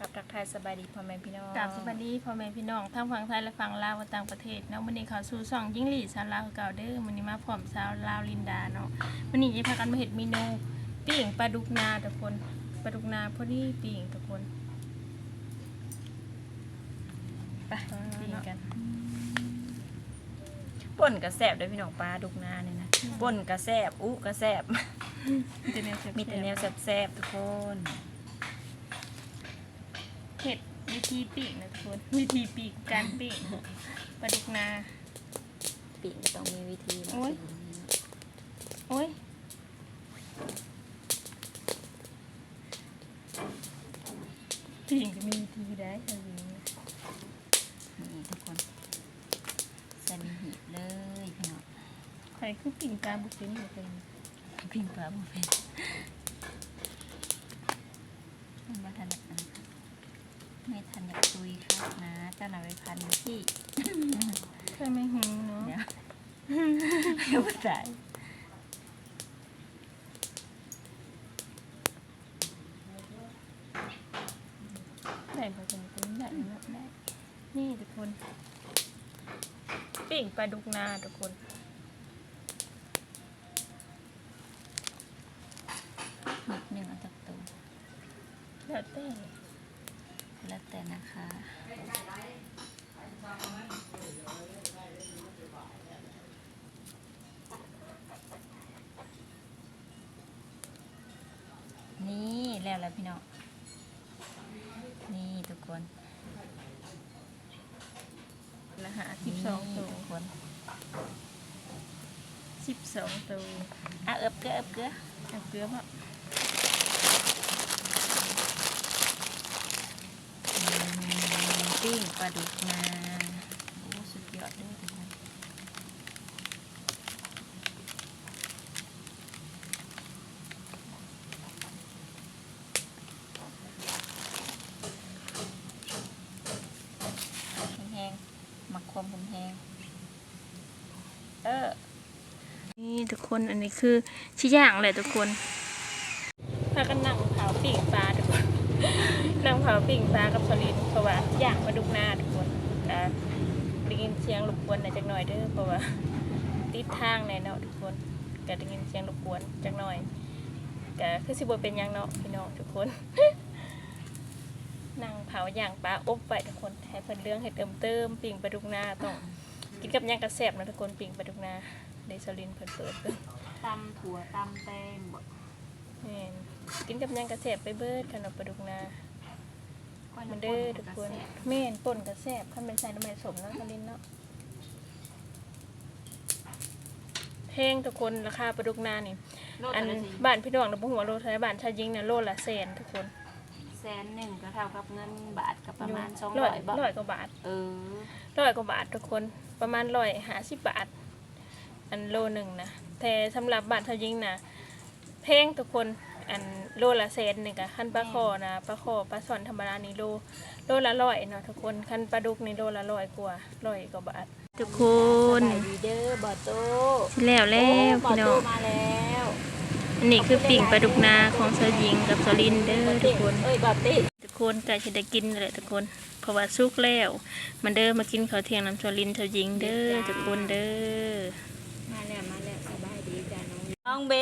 กับทักทายสบายดีพ่อแม่พี่น้องกราบสวัสดีพ่อแม่พี่น้องทั้งฝั่งไทยและฝั่งลาวและต่างประเทศเนาะวันนี้เขาสู่ช่องยิ่งหลีสาวลาวคือเก่าเด้อวันนี้มาพร้อมสาวลาวลินดาเนาะวันนี้จะพากันมาเห็ดเมนูปิ้งปลาดุกนาทุกคนปลาดุกนาพอดีปิ้งทุกคนไปกินกันป่นกระแซบด้วยพี่น้องปลาดุกนาเนี่ยนะป่นกระแซบอู้กระแซบมีแต่แนวแซ่บๆมีแต่แนวแซบๆทุกคน เห็ดวิธีปิ้งนะทุกคนวิธีปิ้งการปิ้งปลาดุกนา ปีกก็ต้องมีวิธีนะโอ้ยโอ้ยปิ้งก็มีวิธีได้ค่ะวิงนี่ทุกคนใส่มีหีบเลยพี่น้องใครคือปิ้งปลาบุกเป็นอยู่เป็นปิ้งปลาบุฟเฟ่ต์มันมาทันอะ ไม่ทันอยากตุยครับนะ เจ้านายไปพันที่ใช่ไหมหิวเนาะเดี๋ยวเดี๋ยวไม่ได้ได้พอสมควรได้เนาะได้นี่ทุกคนปิ้งปลาดุกนาทุกคนนิดหนึ่งเอาจากตัวแล้วแต่ แล้วแต่นะคะ นี่แล้วแล้วพี่น้องนี่ทุกคนละหาสิบสองตัวนี่ทุกคนสิบสองตัวอะเอิบเกลือเอิบเกลือเอาเกลือมาอืม ปิ้งปลาดุกนาโอ้สุดยอดเลยทุกคนแห้งๆหมักความแห้งๆเออ นี่ทุกคนอันนี้คือชิ้นย่างเลยทุกคนพากันนั่งเผาปิ้งปลาทุกคนนั่งเผาปิ้งปลากับสลินเพราะว่าดุกนาทุกคนอ่าได้ยินเสียง รบกวนหน่อยจักหน่อยเด้อเพราะว่าติดทางแน่เนาะทุกคนก็ได้ยินเสียงรบกวนจักหน่อยก็คือสิบ่เป็นหยังเนาะพี่น้องทุกคนนั่งเผาย่างปลาอบไว้ทุกคนให้เพิ่นเรื่องเห็ดเติมเติมปิ้งปลาดุกนาต้องกินกับหยังกระแซบนะทุกคนปิ้งปลาดุกนาเดซลินเพิ่นเปิดเบิ่งตำถั่วตำแตงบดแม่นกินกับหยังกระแซบไปเบิดขนมปลาดุกนามันเด้อทุกคนแม่นป่นกระแซบคันเป็นใส่น้ำมันสมเนาะซลินเนาะแพ งทุกคนราคาปลาดุกนานี่อันบ้านพี่น้องนะบ่หัวาโลเท่าไหร่บ้านชายยิงเนี่ยโลละแสนทุกคนแสนหนึ่งก็เท่ากับเงินบาทกับประมาณสองร้ร้ออยยบาทร้อยกว่าบาทเออร้อยกว่าบาททุกคนประมาณร้อยห้าสิบบาท อันโลหนึ่งนะแต่สำหรับบ้านชายยิงนะแพงทุกคนอันโลละแสนหนึ่งอะขั้นปลาคอนะปลาคอปลาสอนธรรมดานี่โลโลละร้อยเนาะทุกคนขั้นปลาดุกนี่โลละร้อยกว่าร้อยกว่าบาท ทุกคนสบายดีเด้อบอโต้ที่แล้วแล้วบอพี่น้อโต้งมาแล้วอันนี้คือปิ่งปลาดุกนาของชายยิงกับสลินเด้อทุกคนเอ้ยบอตี้ทุกคนก็จะได้กินแหละทุกคนเพราะว่าสุกแล้วมันเด้อมากินข้าวเที่ยงน้ำชวลินชาวยิงเด้อทุกคนเด้อมาแล้วมาแล้วสบายดีจ้าน้องน้องเบ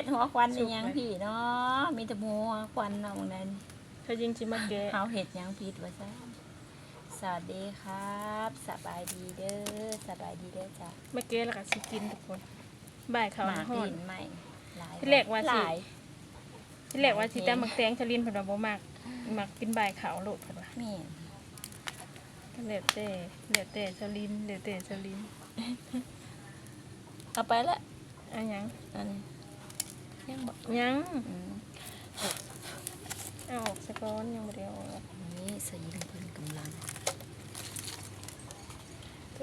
สหัวควันเป็นหยังพี่เนาะมีแต่หัวควันเนาะตรงนั้นชาวยิงจิมาแกะเขาเห็ดหยังผิดวะซ่ สวัสดีครับ สบายดีเด้อสบายดีเด้อจ้ามาแกะแล้วก็สิกินทุกคนบ่ายเขาหมาหอนปีนใหม่หลายที่แรกว่าสิหลาย ที่แรกว่าสิตามมักแตงชาวลินเพิ่นว่าบ่มักมักกินบ่ายเขาโลดเพิ่นว่าแม่ก็แล้วแต่แล้วแต่ชาวลินแล้วแต่ชาวลินเอาไปละเอันหยังอันนี้ยังบอกยังอืมเอาออกสะก้อนยังบ่ได้เอาออก นี่สยิงเพิ่นกำลัง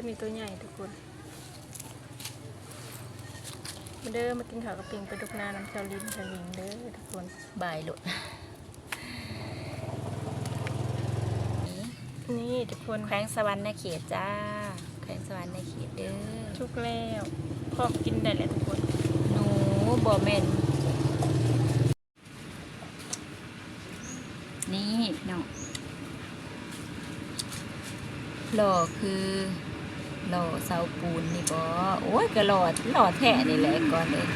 ตัวนี้ตัวใหญ่ทุกคน มาเด้อมากินข้าวกับปิ่งปลาดุกนาน้ำชาวลินชาวยิงเด้อทุกคนบ่ายหลุดนี่ทุกคนแขวงสวรรค์ในเขตจ้าแขวงสวรรค์ในเขตเด้อทุกแล้วพร้อมกินได้แล้วทุกคน หนูบ่แม่นนี่เนาะหล่อคือ หล่อเสาปูนนี่บอโอ้ยก็หล่อหล่อแท้นี่แหละก่อนเลย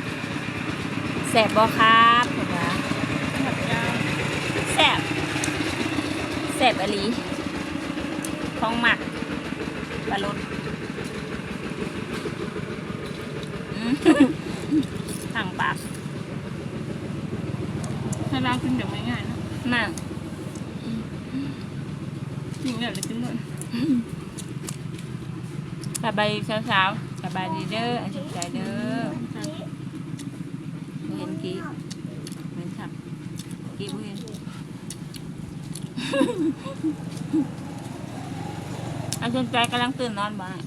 แสบบอครับผมว่าแบบยาวแสบแสบอหลีของหมักปลาลดอืมทางปากถ้าเรากินเดี๋ยวไม่ง่ายเนอะมากยิงเดี๋ยวเลยกินเลย สบายดีสาวๆสบายดีเด้ออันสนใจเด้อเห็นกี้เหมือนครับกี้บ่เห็นอันสนใจกำลังตื่นนอนบ้าง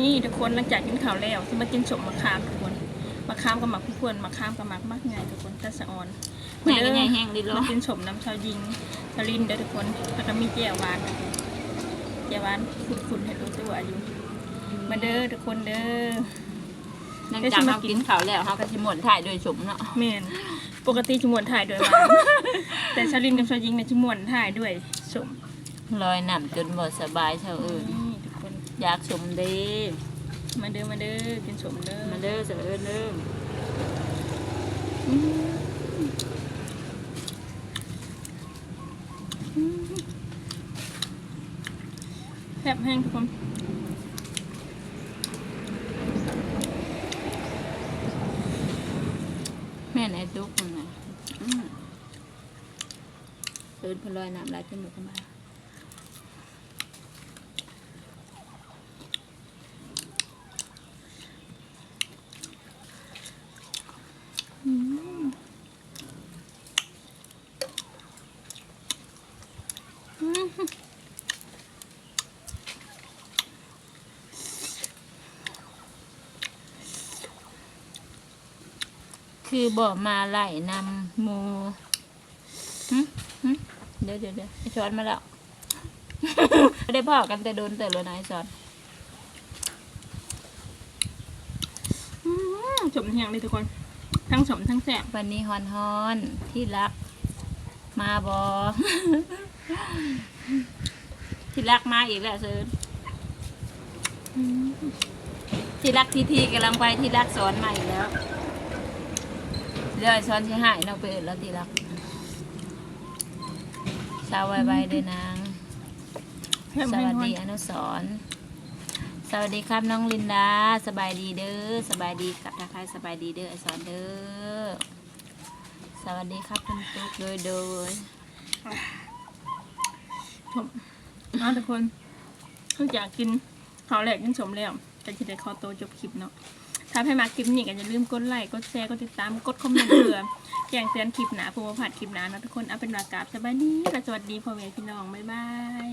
นี่ทุกคนหลังจากกินข้าวแล้วจะมากินสมมะขามทุกคนมะขามกับหมักผู้ควรมะขามกับหมักมากไงทุกคนตาสะออนใหญ่ก็ใหญ่แห้งดีล้อมากินสมน้ำชาวยิงชาลินเด้อทุกคนแล้วก็มีแจ่วหวานนะแจ่วหวานคุณๆให้รู้ตัวอยู่มาเด้อทุกคนเด้อหลังจากเรากินข้าวแล้วเขาก็สิหมดถ่ายโดยสมเนาะเมนปกติจมวนถ่ายด้วยหวานแต่ชาลินกับชาวยิงเนี่ยจมวนถ่ายด้วยสมลอยน้ำจนบ่สบายเท่าอื่นนี่ทุกคน อยากสมเด้มาเด้อมาเด้อกินสมเด้อมาเด้อเสะเอิ้นเด้อแซ่บแห้งทุกคนแม่นไอ้ตุ๊กมันน่ะอืมเอิ้นเพนลอยน้ำลายจมูกเข้ามา คือบอกมาไล่นำหมูหึหึเดี๋ยวเดี๋ยวเดี๋ยวไอช้อนมาแล้วไม่ได้พ่อกันแต่โดนแต่ละนายสอนอืมสมแห้งเลยทุกคน ทั้งสมทั้งแซ่บวันนี้ฮอนฮอนๆที่รัก มาบอที่รักมาอีกแล้วเซิร์นที่รักทีทีกำลังไปที่รักสอนมาอีกแล้ว เรื่องสอนที่หายเราไปเอิดแล้วที่รักสาวไวๆเลยนาง สวัสทุกคนดีอนุสรสวัสดีครับน้องลินดา สบายดีเด้อ สบายดีครับทักทายสบายดีเด้อไอสอนเด้อ สวัสดีครับคุณตุ๊กโดยโดยสมเอาทุกคนเขาอยากกินข้าวแหลกกินสมแล้วแต่จะได้ข้อโตจบคลิปเนาะ ถ้าให้มาคลิปนี้ก็อย่าลืมกดไลค์ กดแชร์ กดติดตาม กดคอมเมนต์เพื่อแจ้งเตือนคลิปหนาภูมิผัดคลิปหนานะทุกคน เอาเป็นวากราบสบายดีและสวัสดีพ่อแม่พี่น้อง บ๊ายบาย